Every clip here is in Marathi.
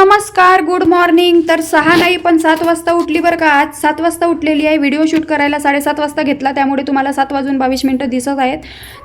नमस्कार गुड मॉर्निंग तर सहा नाही पण सात वाजता उठली बरं का? आज सात वाजता उठलेली आहे. व्हिडिओ शूट करायला साडेसात वाजता घेतला. त्यामुळे तुम्हाला सात वाजून बावीस मिनटं दिसत आहेत.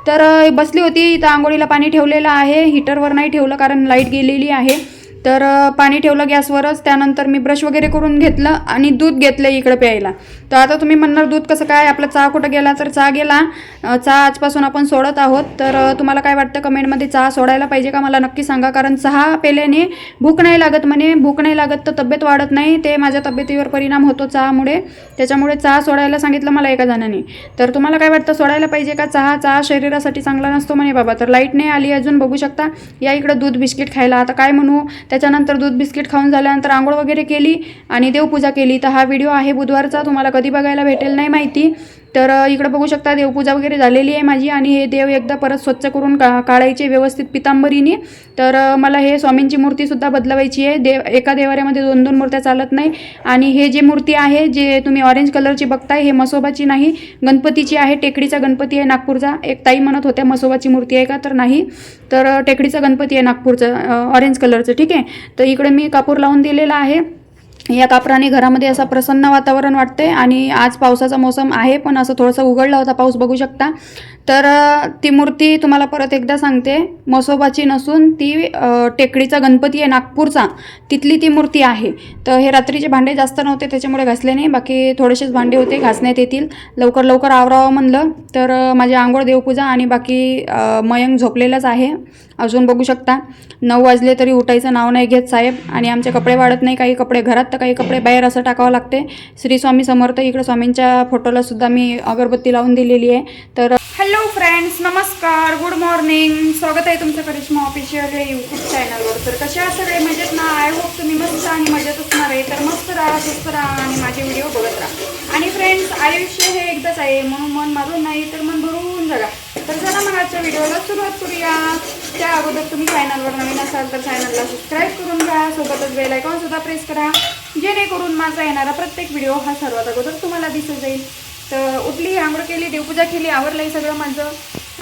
तर बसली होती. इथं आंघोळीला पाणी ठेवलेलं आहे. हिटरवर नाही ठेवलं कारण लाइट गेलेली आहे. तर पाणी ठेवलं गॅसवरच त्यानंतर मी ब्रश वगैरे करून घेतलं आणि दूध घेतलं इकडं प्यायला. तर आता तुम्ही म्हणणार दूध कसं काय आपला चहा कुठं गेला? तर चहा गेला. चहा आजपासून आपण सोडत आहोत. तर तुम्हाला काय वाटतं? कमेंटमध्ये चहा सोडायला पाहिजे का? मला नक्की सांगा. कारण चहा पेल्याने भूक नाही लागत म्हणे. भूक नाही लागत तर तब्येत वाढत नाही. ते माझ्या तब्येतीवर परिणाम होतो चहामुळे. त्याच्यामुळे चहा सोडायला सांगितलं मला एका जणाने. तर तुम्हाला काय वाटतं? सोडायला पाहिजे का? चहा चहा शरीरासाठी चांगला नसतो म्हणे बाबा. तर लाइट नाही आली अजून बघू शकता. या इकडं दूध बिस्किट खायला. आता काय म्हणू? त्याच्यानंतर दूध बिस्किट खाऊन झाल्यानंतर आंघोळ वगैरे केली आणि देवपूजा केली. तर हा व्हिडिओ आहे बुधवारचा. तुम्हाला कधी बघायला भेटेल नाही माहिती. तर इकडं बघू शकता देवपूजा वगैरे झालेली आहे माझी आणि हे देव एकदा परत स्वच्छ करून का काढायचे व्यवस्थित पितांबरीने. तर मला हे स्वामींची मूर्तीसुद्धा बदलवायची आहे. देव एका देवाऱ्यामध्ये दोन दोन मूर्त्या चालत नाही. आणि हे जे मूर्ती आहे जे तुम्ही ऑरेंज कलरची बघताय हे मसोबाची नाही. गणपतीची आहे टेकडीचा गणपती आहे नागपूरचा. एक ताई म्हणत होत्या मसोबाची मूर्ती आहे का? तर नाही. तर टेकडीचा गणपती आहे नागपूरचं ऑरेंज कलरचं ठीक आहे? तर इकडे मी कापूर लावून दिलेला आहे. या कापराने घरामध्ये असं प्रसन्न वातावरण वाटते आणि आज पावसाचा मोसम आहे पण असं थोडंसं उघडला होता पाऊस बघू शकता. तर ती मूर्ती तुम्हाला परत एकदा सांगते. मसोबाची नसून ती टेकडीचा गणपती आहे नागपूरचा. तिथली ती मूर्ती आहे. तर हे रात्रीचे भांडे जास्त नव्हते त्याच्यामुळे घासले नाही. बाकी थोडेसेच भांडे होते घासण्यात येतील. लवकर लवकर आवरावं म्हणलं. तर माझी आंघोळ देवपूजा आणि बाकी मयंग मयंक झोपलेलाच आहे. अजून बघू शकता. नऊ वाजले तरी उठायचं नाव नाही घेत साहेब. आणि आमचे कपडे वाढत नाही. काही कपडे घरात तर काही कपडे बाहेर असं टाकावं लागते. श्री स्वामी समर्थ इकडे स्वामींच्या फोटोला सुद्धा मी अगरबत्ती लावून दिलेली आहे. तर हॅलो फ्रेंड्स नमस्कार गुड मॉर्निंग स्वागत आहे तुमचं करिश्मा ऑफिशियल या यूट्यूब चॅनलवर तर कशा आहात सगळे? मजेत ना? आय होप तुम्ही मस्त आणि मजेत असणार आहे. तर मस्त राहा स्वस्त राहा आणि माझे व्हिडिओ बघत राहा. आणि फ्रेंड्स आयुष्य हे एकदाच आहे. म्हणून मन मारून नाही तर मन भरून जगा. तर चला मग आजच्या व्हिडिओला सुरुवात करूया. त्या अगोदर तुम्ही चॅनलवर नवीन असाल तर चॅनलला सबस्क्राईब करून घ्या. सोबतच बेल आयकॉन सुद्धा प्रेस करा. जेणेकरून माझा येणारा प्रत्येक व्हिडिओ हा सर्वात अगोदर तुम्हाला दिसून जाईल. तर उठली आंघोळ केली देवपूजा केली आवरलं आहे सगळं माझं.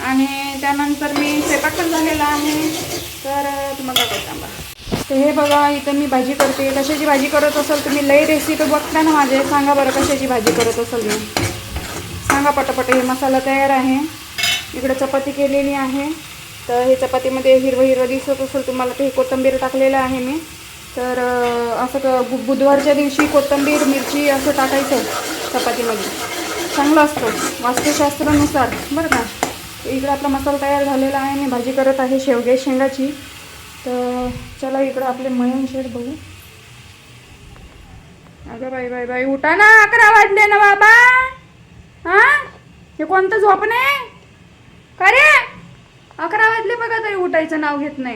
आणि त्यानंतर मी स्वयंपाक पण झालेला आहे. तर तुम्हाला दाखवते थांबा तर हे बघा इथं मी भाजी करते. कशाची भाजी करत असाल तुम्ही लई रेसिपी बघता ना माझे. सांगा बरं कशाची भाजी करत असाल मी. सांगा पटापट हे मसाला तयार आहे. इकडे चपाती केलेली आहे. तर हे चपातीमध्ये हिरवं हिरवं दिसत असेल तुम्हाला ते कोथिंबीर टाकलेलं आहे मी. तर असं क- बु- बुधवारच्या दिवशी कोथिंबीर मिरची असं टाकायचं चपातीमध्ये. चांगलं असतं. वास्तुशास्त्रानुसार बरं का? इकडं आपला मसाला तयार झालेला आहे. मी भाजी करत आहे शेवगे शेंगाची. तर चला इकडं आपले मयन शेड बघू. अगं बाई बाई बाई उठा ना. अकरा वाजले ना बाबा. हा? हे कोणतं झोप नाही का रे? अकरा वाजले बघा तरी उठायचं नाव घेत नाही.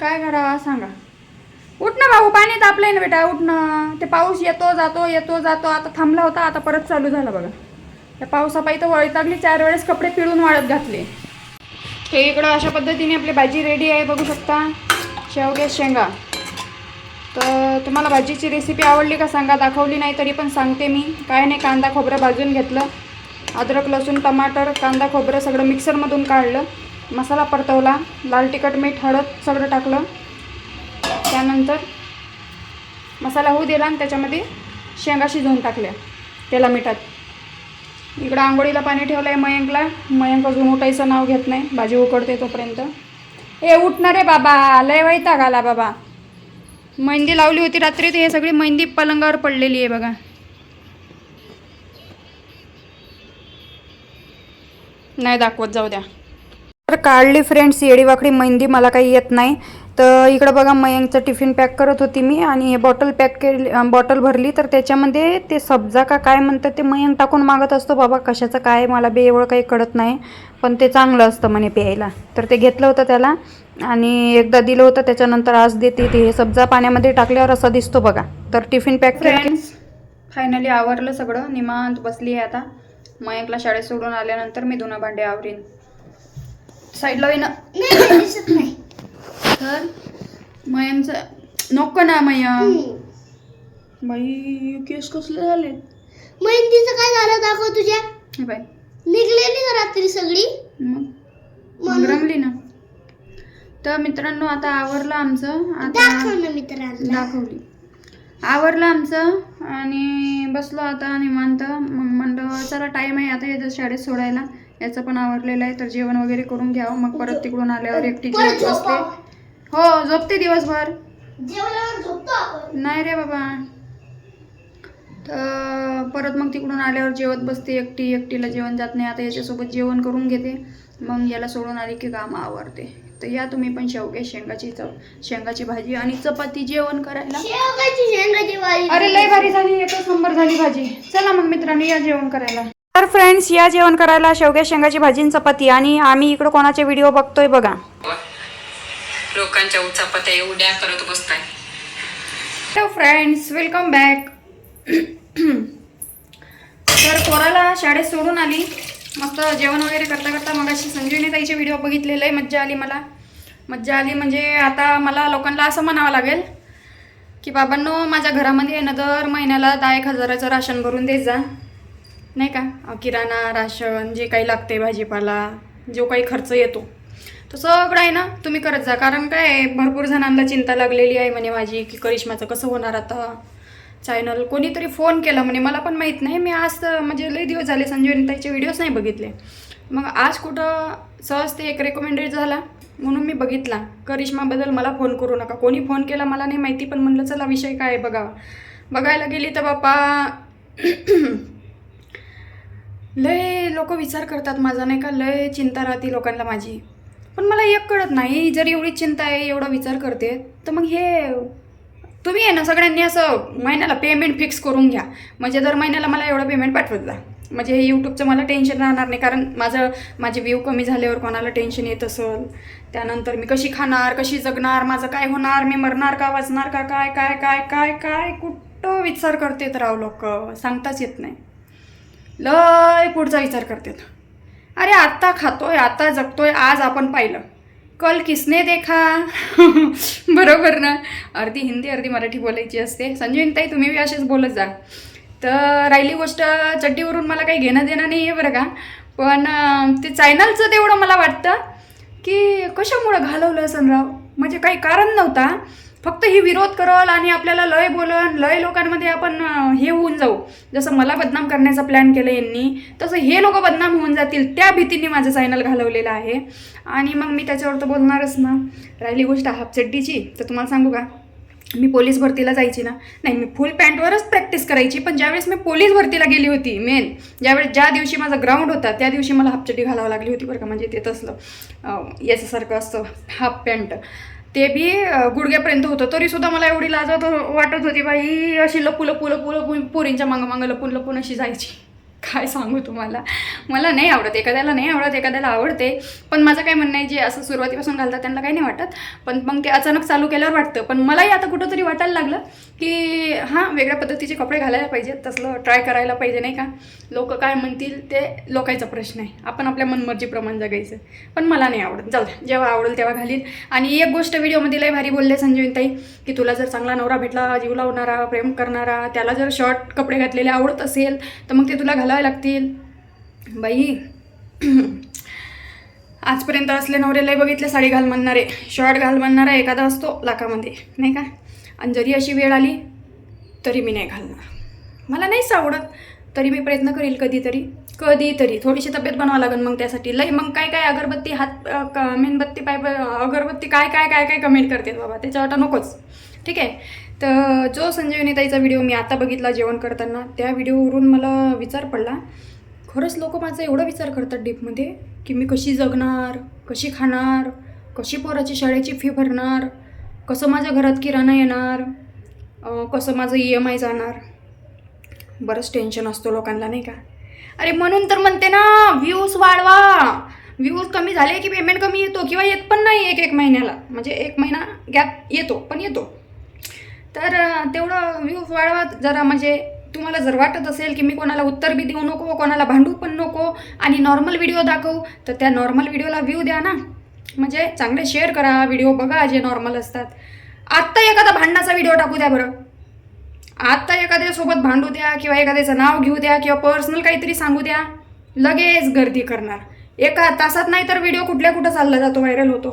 काय करावं सांगा. उठ ना भाऊ पाणी तापलंय ना बेटा उठ ना. ते पाऊस येतो जातो येतो जातो. आता थांबला होता आता परत चालू झाला बघा. त्या पावसापायी तर वळतागली चार वेळेस कपडे पिळून वाळत घातले. हे इकडं अशा पद्धतीने आपली भाजी रेडी आहे बघू शकता. शेवग्या शेंगा. तर तुम्हाला भाजीची रेसिपी आवडली का सांगा दाखवली नाही तरी पण सांगते मी. काय नाही कांदा खोबरं भाजून घेतलं. अद्रक लसूण टमाटर कांदा खोबरं सगळं मिक्सरमधून काढलं. मसाला परतवला. लाल तिखट मीठ हळद सगळं टाकलं. त्यानंतर मसाला होऊ दिला आणि त्याच्यामध्ये शेंगा शिजवून टाकल्या त्याला मिठात. इकडं आंघोळीला पाणी ठेवलं आहे मयंकला. मयंक अजून उठायचं नाव घेत नाही. भाजी उकडते तोपर्यंत. ए उठणार रे बाबा. लय वैताग आला बाबा. मेहंदी लावली होती रात्री तर हे सगळी मेहंदी पलंगावर पडलेली आहे बघा. नाही दाखवत जाऊ द्या. तर काढली फ्रेंड्स येडीवाकडी मेहंदी मला काही येत नाही. तर इकडं बघा मयंकचं टिफिन पॅक करत होती मी आणि हे बॉटल पॅक केली बॉटल भरली. तर त्याच्यामध्ये ते सब्जा का काय म्हणतात ते मयंक टाकून मागत असतो बाबा कशाचं काय? मला बे एवढं काही कळत नाही. पण ते चांगलं असतं म्हणे प्यायला. तर ते घेतलं होतं त्याला आणि एकदा दिलं होतं त्याच्यानंतर आज देते ते. हे सब्जा पाण्यामध्ये टाकल्यावर असा दिसतो बघा. तर टिफिन पॅक फ्रेंड्स फायनली आवरलं सगळं. निमांत बसली आहे आता. मयंकला शाळेत सोडून आल्यानंतर मी धुणं भांडे आवरीन. साईडला होईना. तर मयंकचं नको ना मयंक बाई केस कसले झाले मेहंदीचं काय झालं दाखव तुझ्या? बाई. निघलेली का रात्री सगळी? मग? रंगली ना. तर मित्रांनो आता आवरलं आमचं. दाखव आता ना मित्रांना. दाखवली. आवरलं आमचं आणि बसलो आता निवांत. मग म्हणलं चला टाईम आहे आता याचं शाळेत सोडायला. याचं पण आवरलेलं आहे तर जेवण वगैरे करून घ्यावं. मग परत तिकडून आल्यावर एकटी जेवत बसते. झोपावं. हो झोपते दिवसभर. नाही रे बाबा. तर परत मग तिकडून आल्यावर जेवत बसते एकटी एकटीला जेवण जात नाही. आता याच्यासोबत जेवण करून घेते. मग याला सोडून आली की काम आवरते. तर या तुम्ही पण शेवगे शेंगाची चव शेंगाची भाजी आणि चपाती जेवण करायला. अरे लय भारी झाली एकच नंबर झाली भाजी. चला मग मित्रांनो या जेवण करायला. तर फ्रेंड्स या जेवण करायला शेवग्या शेंगाची भाजी आणि चपाती आणि आम्ही इकडं कोणाचे व्हिडिओ बघतोय बघा. लोकांच्या उचापत्या एवढ्या करत बसताय. हॅलो फ्रेंड्स वेलकम बॅक तर पोराला शाळेत सोडून आली. मस्त जेवण वगैरे करता करता मग अशी संजीवनी ताईचे व्हिडिओ बघितलेले आहे मज्जा आली मला. मज्जा आली म्हणजे आता मला लोकांना असं म्हणावं लागेल की बाबांनो माझ्या घरामध्ये आहे ना दर महिन्याला दहा एक हजाराचं राशन भरून देत जा. नाही का? किराणा राशन जे काही लागते भाजीपाला जो काही खर्च येतो. तो सगळं आहे ना तुम्ही करत जा. कारण काय भरपूर जणांना चिंता लागलेली आहे म्हणे माझी की करिश्माचं कसं होणार आता? चॅनल कोणीतरी फोन केला म्हणे मला पण माहीत नाही मी आज तर म्हणजे लई दिवस झाले संजीवनी ताईचे व्हिडिओज नाही बघितले. मग आज कुठं सहज ते एक रेकमेंडेड झाला म्हणून मी बघितला. करिश्माबद्दल मला फोन करू नका. कोणी फोन केला मला नाही माहिती पण म्हणलं चला विषय काय बघावा. बघायला गेली तर बापा लय लोक विचार करतात माझा नाही का? लय चिंता राहते लोकांना माझी. पण मला एक कळत नाही जर एवढी चिंता आहे एवढा विचार करते तर मग हे तुम्ही आहे ना सगळ्यांनी असं महिन्याला पेमेंट फिक्स करून घ्या. म्हणजे दर महिन्याला मला एवढं पेमेंट पाठवत जा. म्हणजे हे यूट्यूबचं मला टेन्शन राहणार नाही कारण माझं माझे व्ह्यू कमी झाल्यावर कोणाला टेन्शन येत असेल? त्यानंतर मी कशी खाणार कशी जगणार माझं काय होणार मी मरणार का वाचणार का काय काय काय काय काय कुठं विचार करतेत राव लोक? सांगताच येत नाही. लय पुढचा विचार करतात. अरे आत्ता खातोय आता जगतोय आज आपण पाहिलं. कल किसने देखा? बरोबर ना? अर्धी हिंदी अर्धी मराठी बोलायची असते. संजीवनताई तुम्ही बी असेच बोलत जा. तर राहिली गोष्ट चड्डीवरून मला काही घेणं देणं नाही आहे बरं का. पण ते चायनलचं तेवढं मला वाटतं की कशामुळं घालवलं असन राव? म्हणजे काही कारण नव्हता. फक्त ही विरोध करल आणि आपल्याला लय बोलन लय लोकांमध्ये आपण हे होऊन जाऊ. जसं मला बदनाम करण्याचा प्लॅन केलं यांनी तसं हे लोक बदनाम होऊन जातील त्या भीतीने माझं चॅनल घालवलेलं आहे. आणि मग मी त्याच्यावर तर बोलणारच ना. राहिली गोष्ट हापचड्डीची तर तुम्हाला सांगू का? मी पोलीस भरतीला जायची ना? नाही मी फुल पॅन्टवरच प्रॅक्टिस करायची पण ज्यावेळेस मी पोलीस भरतीला गेली होती मेन ज्यावेळेस ज्या दिवशी माझा ग्राउंड होता त्या दिवशी मला हाफचड्डी घालावं लागली होती बरं का म्हणजे ते तसलं. याच्यासारखं असतं हाफ पॅन्ट ते बी गुडघ्यापर्यंत होतं. तरीसुद्धा मला एवढी लाज वाटत होती बाई. अशी लपू लपू लपू लपू पोरींच्या मागं मागं लपून लपून अशी जायची. काय सांगू तुम्हाला? मला नाही आवडत. एखाद्याला नाही आवडत एखाद्याला आवडते. पण माझं काय म्हणणं आहे जे असं सुरुवातीपासून घालतात त्यांना काही नाही वाटत. पण मग ते अचानक चालू केल्यावर वाटतं. पण मलाही आता कुठंतरी वाटायला लागलं की हां वेगळ्या पद्धतीचे कपडे घालायला पाहिजेत. तसलं ट्राय करायला पाहिजे नाही का? लोक काय म्हणतील ते लोकांचा प्रश्न आहे. आपण आपल्या मनमर्जीप्रमाणे जगायचं. पण मला नाही आवडत. जाऊ द्या. जेव्हा आवडेल तेव्हा घालील आणि एक गोष्ट व्हिडिओमध्ये लय भारी बोलले संजीवंताई की तुला जर चांगला नवरा भेटला जीव लावणारा प्रेम करणारा त्याला जर शॉर्ट कपडे घातलेले आवडत असेल तर मग ते तुला घालावे लागतील. बाई. आजपर्यंत असले नवरे लय बघितले साडी घाल म्हणणारे. शॉर्ट घाल म्हणणारा एखादा असतो लाखामध्ये नाही का? आणि जरी अशी वेळ आली तरी मी नाही घालणार. मला नाहीच आवडत. तरी मी प्रयत्न करील कधीतरी कधीतरी. थोडीशी तब्येत बनवावं लागेल मग त्यासाठी. लय मग काय काय अगरबत्ती हात मेणबत्ती पाय अगरबत्ती काय काय काय काय कमेंट करते बाबा. त्याच्यावर नकोच. ठीक आहे? तर जो संजीवनी ताईचा व्हिडिओ मी आता बघितला जेवण करताना त्या व्हिडिओवरून मला विचार पडला. खरंच लोक माझा एवढा विचार करतात डीपमध्ये की मी कशी जगणार कशी खाणार कशी पोराची शाळेची फी भरणार कसं माझ्या घरात किराणा येणार कसं माझं ई एम आय जाणार. बरंच टेन्शन असतो लोकांना नाही का? अरे म्हणून तर म्हणते ना व्ह्यूज वाढवा. व्ह्यूज कमी झाले की पेमेंट कमी येतो किंवा येत पण नाही एक एक महिन्याला. म्हणजे एक महिना गॅप येतो पण येतो. तर तेवढं व्ह्यूज वाढवा जरा म्हणजे तुम्हाला जर वाटत असेल की मी कोणाला उत्तर बी देऊ नको कोणाला भांडू पण नको आणि नॉर्मल व्हिडिओ दाखवू तर त्या नॉर्मल व्हिडिओला व्ह्यू द्या ना. म्हणजे चांगले शेअर करा व्हिडिओ बघा जे नॉर्मल असतात. आत्ता एखादा भांडणाचा व्हिडिओ टाकू द्या बरं. आत्ता एखाद्यासोबत भांडू द्या किंवा एखाद्याचं नाव घेऊ द्या किंवा पर्सनल काहीतरी सांगू द्या. लगेच गर्दी करणार. एका तासात नाही तर व्हिडिओ कुठल्या कुठं चालला जातो व्हायरल होतो.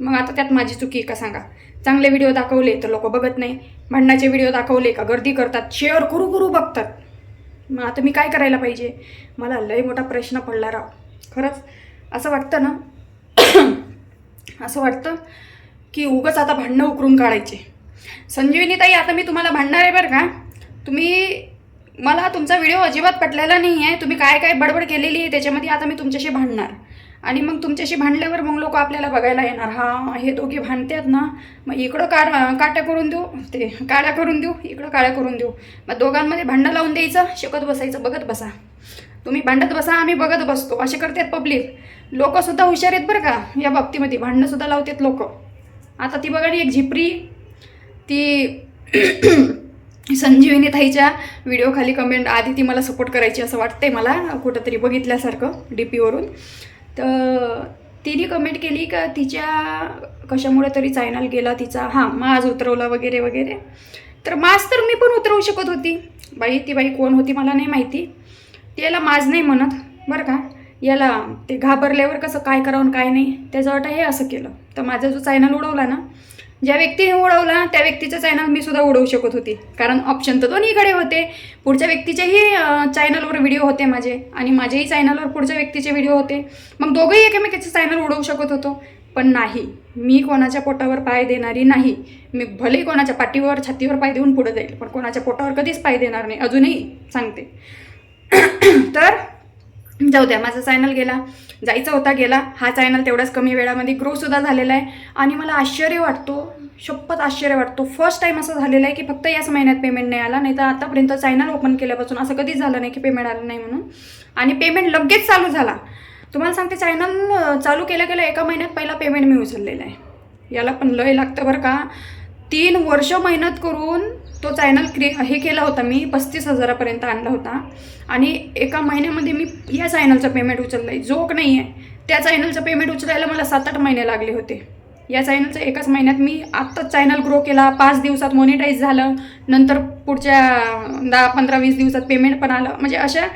मग आता त्यात माझी चुकी आहे का सांगा? चांगले व्हिडिओ दाखवले तर लोक बघत नाही. भांडणाचे व्हिडिओ दाखवले का गर्दी करतात शेअर करू करू बघतात. मग आता मी काय करायला पाहिजे? मला लय मोठा प्रश्न पडला राव. खरंच असं वाटतं ना? असं वाटतं की उगंच आता भांडणं उकरून काढायचे. संजीवनी ताई आता मी तुम्हाला भांडणार आहे बरं का? तुम्ही मला तुमचा व्हिडिओ अजिबात पटलेला नाही आहे तुम्ही काय काय बडबड केलेली आहे त्याच्यामध्ये आता मी तुमच्याशी भांडणार. आणि मग तुमच्याशी भांडल्यावर मग लोक आपल्याला बघायला येणार. हा हे दोघे भांडतात ना. मग इकडं काड काट्या करून देऊ. ते काळ्या करून देऊ. इकडं काळ्या करून देऊ. मग दोघांमध्ये भांडणं लावून द्यायचं शिकत बसायचं बघत बसा. तुम्ही भांडत बसा आम्ही बघत बसतो. असे करतात पब्लिक. लोकंसुद्धा हुशार आहेत बरं का या बाबतीमध्ये. भांडणंसुद्धा लावतात लोक. आता ती बघा एक झिपरी. ती संजीवनी ताईच्या व्हिडिओखाली कमेंट आधी ती मला सपोर्ट करायची असं वाटतंय मला कुठंतरी बघितल्यासारखं डी पीवरून तर तिने कमेंट केली का तिच्या कशामुळे तरी चॅनल गेला तिचा. हां माज उतरवला वगैरे वगैरे. तर माज तर मी पण उतरवू शकत होती. बाई ती बाई कोण होती मला नाही माहिती. त्याला माज नाही म्हणत बरं का? याला ते घाबरल्यावर कसं काय करावं काय नाही? त्याचं वाटतं हे असं केलं. तर माझा जो चॅनल उडवला ना ज्या व्यक्तीने उडवला त्या व्यक्तीचं चॅनल मी सुद्धा उडवू शकत होती. कारण ऑप्शन तर दोन्हीकडे होते. पुढच्या व्यक्तीच्याही चॅनलवर व्हिडिओ होते माझे आणि माझ्याही चॅनलवर पुढच्या व्यक्तीचे व्हिडिओ होते. मग दोघंही एकमेकाचे चॅनल उडवू शकत होतो. पण नाही. मी कोणाच्या पोटावर पाय देणारी नाही. मी भले कोणाच्या पाठीवर छातीवर पाय देऊन पुढे जाईल पण कोणाच्या पोटावर कधीच पाय देणार नाही. अजूनही सांगते. तर जाऊ द्या माझा चॅनल गेला. जायचा होता गेला. हा चॅनल तेवढ्याच कमी वेळामध्ये ग्रोसुद्धा झालेला आहे. आणि मला आश्चर्य वाटतो शपथ आश्चर्य वाटतो. फर्स्ट टाईम असं झालेलं आहे की फक्त याच महिन्यात पेमेंट नाही आला नाही तर आतापर्यंत चॅनल ओपन केल्यापासून असं कधीच झालं नाही की पेमेंट आलं नाही म्हणून. आणि पेमेंट लगेच चालू झाला. तुम्हाला सांगते चॅनल चालू केल्या गेलं एका महिन्यात पहिला पेमेंट मी उचललेला आहे. याला पण लय लागतं बरं का. तीन वर्ष मेहनत करून तो चॅनल क्रि हे केला होता मी पस्तीस हजारापर्यंत आणला होता. आणि एका महिन्यामध्ये मी या चॅनलचं पेमेंट उचललं आहे जोक नाही आहे त्या चॅनलचं पेमेंट उचलायला मला सात आठ महिने लागले होते. या चॅनलचं एकाच महिन्यात मी आत्ताच चॅनल ग्रो केला. पाच दिवसात मोनिटाईज झालं. नंतर पुढच्या दहा पंधरा वीस दिवसात पेमेंट पण आलं. म्हणजे अशा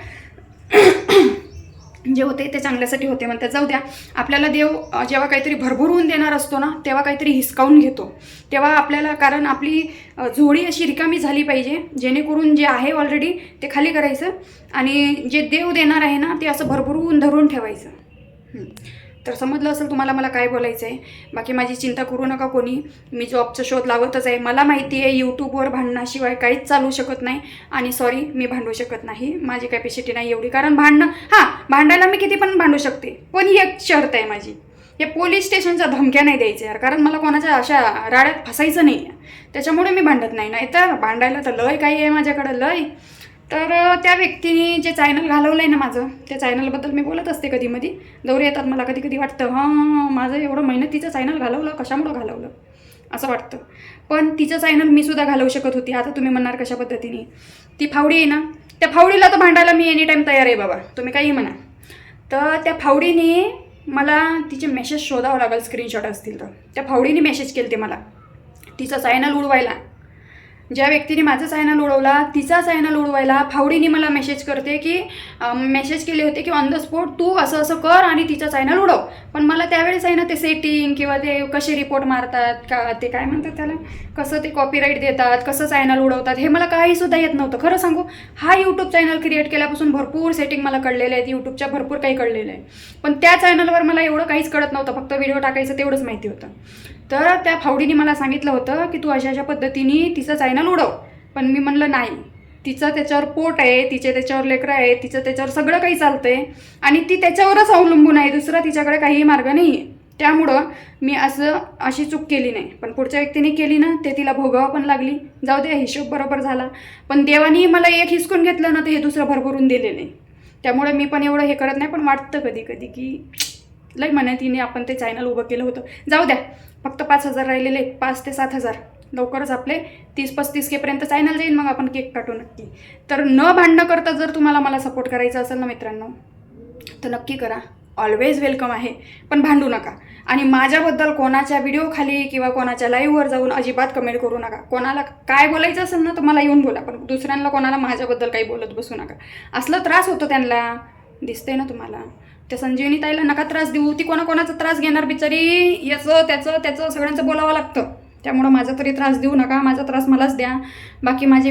जे होते ते चांगल्यासाठी होते म्हणतात जाऊ द्या आपल्याला देव जेव्हा काहीतरी भरभरून देणार असतो ना तेव्हा काहीतरी हिसकावून घेतो. तेव्हा आपल्याला कारण आपली अ, झोळी अशी रिकामी झाली पाहिजे जेणेकरून जे आहे ऑलरेडी ते खाली करायचं आणि जे देव देणार आहे ना ते असं भरभरून धरून ठेवायचं. तर समजलं असेल तुम्हाला मला काय बोलायचं आहे बाकी माझी चिंता करू नका कोणी. मी जॉबचा शोध लावतच आहे. मला माहिती आहे यूट्यूबवर भांडणाशिवाय काहीच चालू शकत नाही. आणि सॉरी मी भांडू शकत नाही. माझी कॅपॅसिटी नाही एवढी. कारण भांडणं हां भांडायला मी किती पण भांडू शकते. पण ही एक शर्त आहे माझी. हे पोलीस स्टेशनच्या धमक्या नाही द्यायच्या यार. कारण मला कोणाच्या अशा राड्यात फसायचं नाही आहे त्याच्यामुळे मी भांडत नाही. नाही तर भांडायला तर लय काही आहे माझ्याकडं लय. तर त्या व्यक्तीने जे चॅनल घालवलं आहे ना माझं त्या चॅनलबद्दल मी बोलत असते कधी मधी दौरे येतात मला कधी कधी वाटतं हां माझं एवढं मेहनतीचं चॅनल घालवलं कशामुळं घालवलं? असं वाटतं. पण तिचं चॅनल मी सुद्धा घालवू शकत होती आता तुम्ही म्हणणार कशा पद्धतीने. ती फावडी आहे ना त्या फावडीला तर भांडायला मी एनी टाईम तयार आहे बाबा तुम्ही काही म्हणा. तर त्या फावडीने मला तिचे मेसेज शोधावं लागेल स्क्रीनशॉट असतील तर. त्या फावडीने मेसेज केले ते मला. तिचं चॅनल उडवायला. ज्या व्यक्तीने माझा चॅनल उडवला तिचा चॅनल उडवायला फावडीने मला मेसेज करते की मेसेज केले होते की ऑन द स्पॉट तू असं असं कर आणि तिचा चॅनल उडव पण मला त्यावेळेस आहे ना ते सेटिंग किंवा ते कसे रिपोर्ट मारतात का ते काय म्हणतात त्याला? कसं ते कॉपीराईट देतात कसं चॅनल उडवतात हे मला काहीसुद्धा येत नव्हतं. खरं सांगू हा यूट्यूब चॅनल क्रिएट केल्यापासून भरपूर सेटिंग मला कळलेलं आहेत यूट्यूबच्या भरपूर काही कळलेलं आहे पण त्या चॅनलवर मला एवढं काहीच कळत नव्हतं फक्त व्हिडिओ टाकायचं तेवढंच माहिती होतं. तर त्या फावडीने मला सांगितलं होतं की तू अशा अशा पद्धतीने तिचं चायनल उडव. पण मी म्हणलं नाही. तिचं त्याच्यावर पोट आहे तिचे त्याच्यावर लेकरं आहे तिचं त्याच्यावर सगळं काही चालतंय आणि ती त्याच्यावरच अवलंबून आहे. दुसरा तिच्याकडे काहीही मार्ग नाही. आहे त्यामुळं मी असं अशी चूक केली नाही. पण पुढच्या व्यक्तीने केली ना ते तिला भोगावं पण लागली. जाऊ दे हिशोब बरोबर झाला. पण देवानी मला एक हिसकून घेतलं ना ते हे दुसरं भरभरून दिले नाही त्यामुळे मी पण एवढं हे करत नाही पण वाटतं कधी कधी की लय मनातीने आपण ते चॅनल उभं केलं होतं. जाऊ द्या फक्त पाच हजार राहिलेले पाच ते सात हजार. लवकरच आपले तीस पस्तीस केपर्यंत चॅनल जाईल मग आपण केक काटू नक्की. तर न भांडणं करता जर तुम्हाला मला सपोर्ट करायचा असेल ना मित्रांनो तर नक्की करा. ऑलवेज वेलकम आहे पण भांडू नका. आणि माझ्याबद्दल कोणाच्या व्हिडिओ खाली किंवा कोणाच्या लाईव्हवर जाऊन अजिबात कमेंट करू नका. कोणाला काय बोलायचं असेल ना तर मला येऊन बोला पण दुसऱ्यांना कोणाला माझ्याबद्दल काही बोलत बसू नका. असलं त्रास होतो त्यांना. दिसतंय ना तुम्हाला? त्या संजीवनी ताईला नका त्रास देऊ ती कोणाकोणाचा त्रास घेणार बिचारी? याचं त्याचं त्याचं सगळ्यांचं बोलावं लागतं. त्यामुळं माझा तरी त्रास देऊ नका माझा त्रास मलाच द्या. बाकी माझे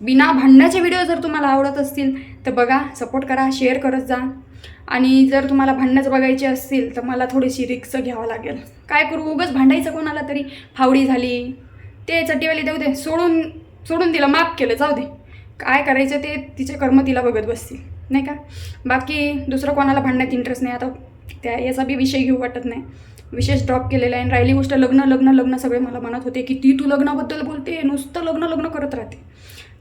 बिना भांडण्याचे व्हिडिओ जर तुम्हाला आवडत असतील तर बघा सपोर्ट करा शेअर करत जा. आणि जर तुम्हाला भांडणंच बघायची असतील तर मला थोडीशी रिक्स घ्यावं लागेल. काय करू उगंच भांडायचं कोणाला तरी? फावडी झाली. ते चट्टीवाली देऊ दे सोडून सोडून तिला माफ केलं जाऊ दे. काय करायचं ते तिचे कर्म तिला बघत बसतील. नाही का? बाकी दुसरं कोणाला भांडण्यात इंटरेस्ट नाही. आता त्या याचा बी विषय घेऊ वाटत नाही. विशेष ड्रॉप केलेला आहे. आणि राहिली गोष्ट लग्न लग्न लग्न सगळे मला म्हणत होते की ती तू लग्नाबद्दल बोलते नुसतं लग्न लग्न करत राहते.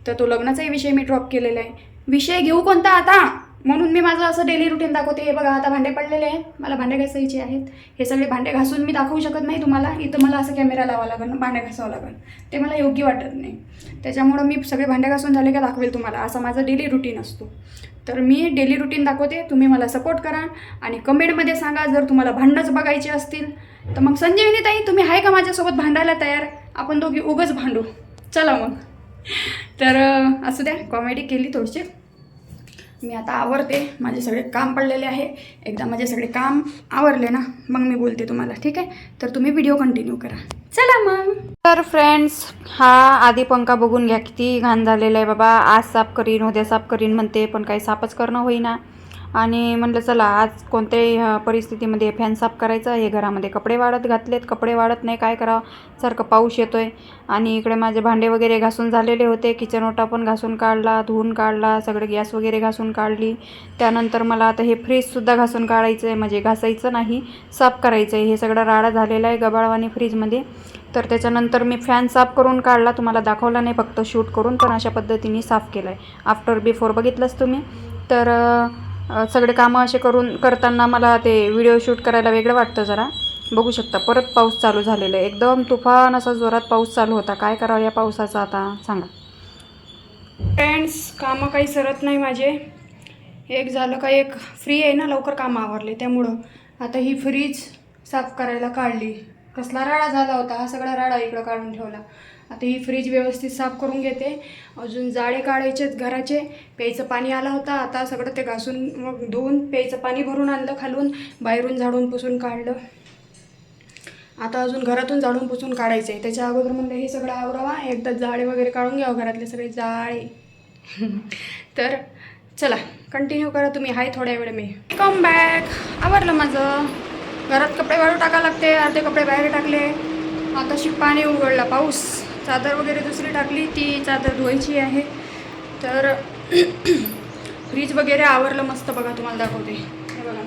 तर तो लग्नाचाही विषय मी ड्रॉप केलेला आहे. विषय घेऊ कोणता आता? म्हणून मी माझं असं डेली रुटीन दाखवते. हे बघा आता भांडे पडलेले आहेत. मला भांडे घासायचे आहेत. हे सगळे भांडे घासून मी दाखवू शकत नाही तुम्हाला. इथं मला असं कॅमेरा लावा लागेल भांडे घासावं लागेल. ते मला योग्य वाटत नाही. त्याच्यामुळं मी सगळे भांडे घासून झाले का दाखवेल तुम्हाला. असा माझा डेली रुटीन असतो. तर मी डेली रुटीन दाखवते. तुम्ही मला सपोर्ट करा आणि कमेंटमध्ये सांगा जर तुम्हाला भांडणंच बघायचे असतील. तर मग संजीवनी ताई तुम्ही आहे का माझ्यासोबत भांडायला तयार? आपण दोघी उगंच भांडू. चला मग. तर असू द्या कॉमेडी केली थोडीशी. मी आता आवरते. माझे सगळे काम पडलेले आहे. एकदा माझे सगळे काम आवरले ना मग मी बोलते तुम्हाला ठीक आहे? तर तुम्ही व्हिडिओ कंटिन्यू करा. चला मग. तर फ्रेंड्स हा आधी पंखा बघून घ्या किती घाण झालेला आहे बाबा. आज साफ करीन उद्या साफ करीन म्हणते पण काही साफच करणं होईना. आणि म्हणलं चला आज कोणत्याही परिस्थितीमध्ये फॅन साफ करायचा हे घरामध्ये कपडे वाढत घातलेत. कपडे वाढत नाही. काय करावं? सारखं पाऊस येतो आहे आणि इकडे माझे भांडे वगैरे घासून झालेले होते. किचन ओटा पण घासून काढला धुवून काढला सगळे गॅस वगैरे घासून काढली. त्यानंतर मला आता हे फ्रीजसुद्धा घासून काढायचं आहे म्हणजे घासायचं नाही साफ करायचं आहे हे सगळं राडा झालेला आहे गबाळवाणी फ्रीजमध्ये तर त्याच्यानंतर मी फॅन साफ करून काढला. तुम्हाला दाखवला नाही फक्त शूट करून पण अशा पद्धतीने साफ केला आहे आफ्टर बिफोर बघितलंच तुम्ही. तर सगळे कामं असे करून करताना मला ते व्हिडिओ शूट करायला वेगळं वाटतं जरा. बघू शकता परत पाऊस चालू झालेला आहे. एकदम तुफान असा जोरात पाऊस चालू होता. काय करावं या पावसाचा आता? सांगा. फ्रेंड्स कामं काही सरत नाही माझे. एक झालं का एक फ्री आहे ना लवकर कामं आवरले. त्यामुळं आता ही फ्रीज साफ करायला काढली. कसला राडा झाला होता? हा सगळा राडा इकडं काढून ठेवला. आता ही फ्रीज व्यवस्थित साफ करून घेते. अजून जाळे काढायचेच घराचे. प्यायचं पाणी आलं होतं. आता सगळं ते घासून मग धुवून प्यायचं पाणी भरून आणलं खालून बाहेरून झाडून पुसून काढलं. आता अजून घरातून झाडून पुसून काढायचं आहे त्याच्या अगोदर म्हणलं हे सगळं आवरावा. एकदा जाळे वगैरे काढून घ्यावं घरातले सगळे जाळे. तर चला कंटिन्यू करा तुम्ही. हाय थोड्या वेळ मी. कम बॅक आवरलं माझं. घरात कपडे वाळू टाकावं लागते. अर्धे कपडे बाहेर टाकले. आता शिक पाणी उघडला. पाऊस. चादर वगैरे दुसरी टाकली ती चादर धुवायची आहे. तर फ्रीज वगैरे आवरलं मस्त बघा तुम्हाला दाखवते. हे बघा.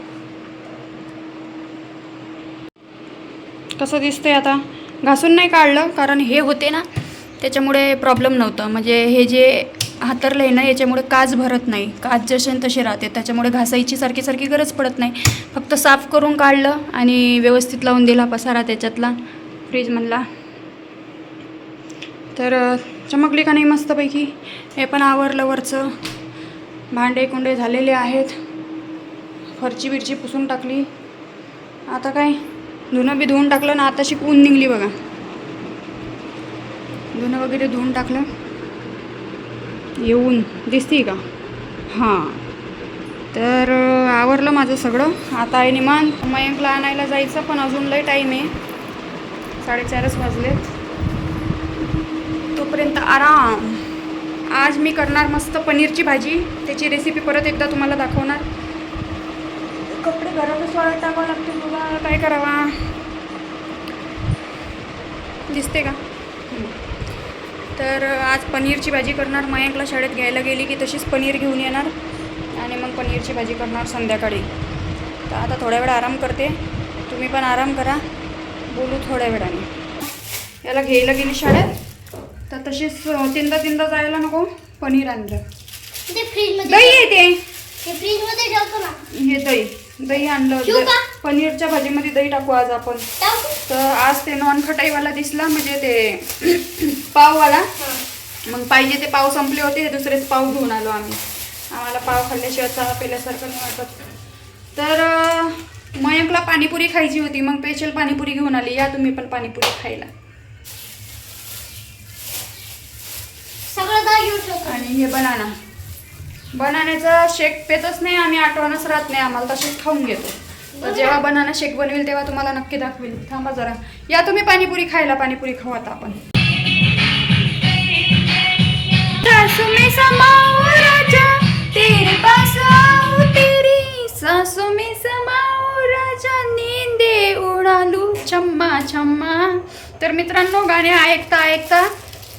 कसं दिसतंय आता? घासून नाही काढलं कारण हे होते ना त्याच्यामुळे प्रॉब्लेम नव्हतं. म्हणजे हे जे हातरलं आहे ना याच्यामुळे काच भरत नाही. काच जसे तसे राहते. त्याच्यामुळे घासायची सारखी सारखी गरज पडत नाही. फक्त साफ करून काढलं आणि व्यवस्थित लावून दिला पसारा त्याच्यातला. फ्रीजमधला तर चमकली का नाही मस्तपैकी? हे पण आवरलं वरचं. भांडे कुंडे झालेले आहेत. फरची बिरची पुसून टाकली. आता काय? धुणं बी धुवून टाकलं ना आता ऊन निघली बघा. धुणं वगैरे धुवून टाकलं. येऊन दिसते का? हां. तर आवरलं माझं सगळं. आता आहे निमान मयंकला आणायला जायचं पण अजून लय टाईम आहे. साडेचारच वाजलेत. तोपर्यंत आराम. आज मी करणार मस्त पनीरची भाजी. त्याची रेसिपी परत एकदा तुम्हाला दाखवणार. कपडे घरातच वाळत टाकावं लागते. तुला काय करावा. दिसते का? तर आज पनीरची भाजी करणार. मयंकला शाळेत घ्यायला गेली की तशीच पनीर घेऊन येणार. आणि मग पनीरची भाजी करणार संध्याकाळी. तर आता थोड्या वेळ आराम करते. तुम्ही पण आराम करा. बोलू थोड्या वेळाने. याला घ्यायला गेली शाळेत. तर तशीच तीनदा तीनदा जायला नको पनीर आणलं दही येते ते. हे दही दही आणलं? पनीरच्या भाजीमध्ये दही टाकू आज आपण. तर आज ते नॉन खटाईवाला दिसला म्हणजे ते पाववाला. मग पाहिजे ते पाव संपले होते हे दुसरेच पाव घेऊन आलो आम्ही. आम्हाला पाव खाल्ल्याशिवाय चहा पेल्यासारखं नाही वाटत. तर मयंकला पाणीपुरी खायची होती मग स्पेशल पाणीपुरी घेऊन आली. या तुम्ही पण पाणीपुरी खायला. सगळं दहा घेऊ शकतो आणि हे बनाना बनाण्याचा शेक पेतच नाही आम्ही आठवणच राहत नाही आम्हाला तसेच खाऊन घेतो. तर जेव्हा बनाना शेक बनवेल तेव्हा तुम्हाला नक्की दाखवेल. थांबा जरा. या तुम्ही पाणीपुरी खायला पाणीपुरी खाऊ आता आपण. सासू में समाओ राजा तेरी उडालू छम्मा छम्मा तर मित्रांनो गाणे ऐकता ऐकता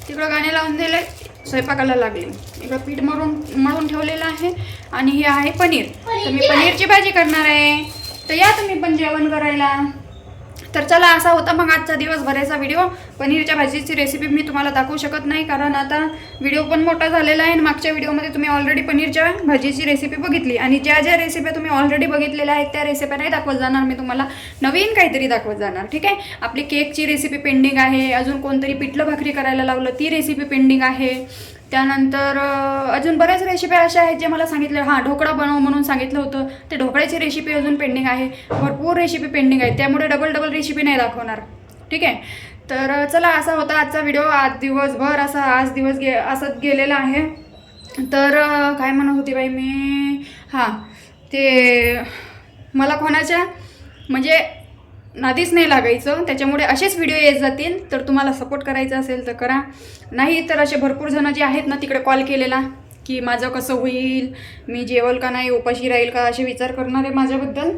तिकडं गाणे लावून दिले. स्वयंपाकाला लागले. इकडं पीठ मळून मळून ठेवलेलं आहे आणि हे आहे पनीर. तर मी पनीरची भाजी करणार आहे. तर या तुम्ही पण जेवण करायला. तर चला असा होता मग आजचा दिवस भरायचा व्हिडिओ पनीरच्या भाजीची रेसिपी मी तुम्हाला दाखवू शकत नाही कारण आता व्हिडिओ पण मोठा झालेला आहे आणि मागच्या व्हिडिओमध्ये तुम्ही ऑलरेडी पनीरच्या भाजीची रेसिपी बघितली. आणि ज्या ज्या रेसिपी तुम्ही ऑलरेडी बघितलेल्या आहेत त्या रेसिपी नाही दाखवत जाणार मी तुम्हाला नवीन काहीतरी दाखवत जाणार ठीक आहे? आपली केकची रेसिपी पेंडिंग आहे अजून कोणतरी पिठलं भाकरी करायला लावलं ती रेसिपी पेंडिंग आहे. त्यानंतर अजून बऱ्याच रेसिपी अशा आहेत जे मला सांगितलं. हां ढोकळा बनव म्हणून सांगितलं होतं. ते ढोकळ्याची रेसिपी अजून पेंडिंग आहे. भरपूर रेसिपी पेंडिंग आहे त्यामुळे डबल डबल रेसिपी नाही दाखवणार. ठीक आहे? तर चला असा होता आजचा व्हिडिओ आज दिवसभर असा आज दिवस गे असंच गेलेला आहे. तर काय म्हणत होती बाई मी? हां ते मला कोणाच्या? म्हणजे नादीच नाही लागायचं. त्याच्यामुळे असेच व्हिडिओ येत जातील. तर तुम्हाला सपोर्ट करायचा असेल तर करा. नाही तर असे भरपूर जणं जे आहेत ना तिकडे कॉल केलेला की माझं कसं होईल? मी जेवल का नाही? उपाशी राहील का? असे विचार करणारे माझ्याबद्दल.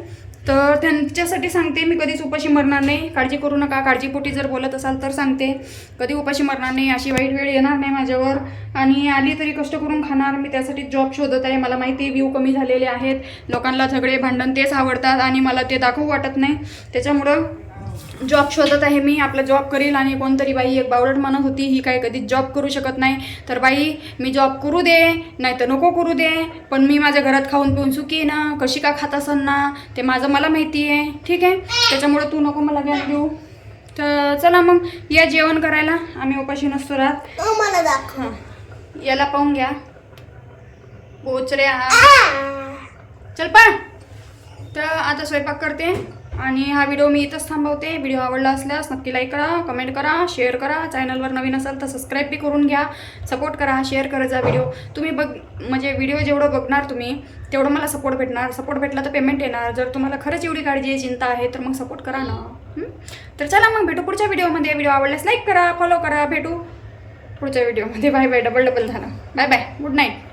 तर त्यांच्यासाठी सांगते मी कधीच उपाशी मरणार नाही. काळजी करू नका काळजीपोटी जर बोलत असाल तर सांगते. कधी उपाशी मरणार नाही अशी वाईट वेळ येणार नाही माझ्यावर. आणि आली तरी कष्ट करून खाणार मी त्यासाठी जॉब शोधत आहे. मला माहिती आहे व्ह्यू कमी झालेले आहेत. लोकांना झगडे भांडण तेच आवडतात आणि मला ते दाखवू वाटत नाही. त्याच्यामुळं जॉब शोधत आहे मी आपला जॉब करील आणि कोणतरी बाई एक बावळट म्हणत होती ही काय कधीच जॉब करू शकत नाही. तर बाई मी जॉब करू दे नाही तर नको करू दे पण मी माझ्या घरात खाऊन पिऊन आहे ना कशी का खात असन ना ते माझं मला माहिती आहे. ठीक आहे? त्याच्यामुळं तू नको मला ज्ञान देऊ. तर चला मग या जेवण करायला आम्ही उपाशी नसतो राहत. दाखव. हां. याला पाहून घ्या. पोचल्या चल पा तर आता स्वयंपाक करते. आणि हा व्हिडिओ मी इथंच थांबवते. व्हिडिओ आवडला असल्यास नक्की लाईक करा कमेंट करा शेअर करा. चॅनलवर नवीन असाल तर सबस्क्राईब बी करून घ्या. सपोर्ट करा शेअर करायचा व्हिडिओ. तुम्ही बघ म्हणजे व्हिडिओ जेवढं बघणार तुम्ही तेवढं मला सपोर्ट भेटणार. सपोर्ट भेटला तर पेमेंट येणार. जर तुम्हाला खरंच एवढी काळजी आहे चिंता आहे तर मग सपोर्ट करा ना. तर चला मग भेटू पुढच्या व्हिडिओमध्ये. व्हिडिओ आवडल्यास लाईक करा फॉलो करा. भेटू पुढच्या व्हिडिओमध्ये. बाय बाय डबल डबल झालं. Bye bye good night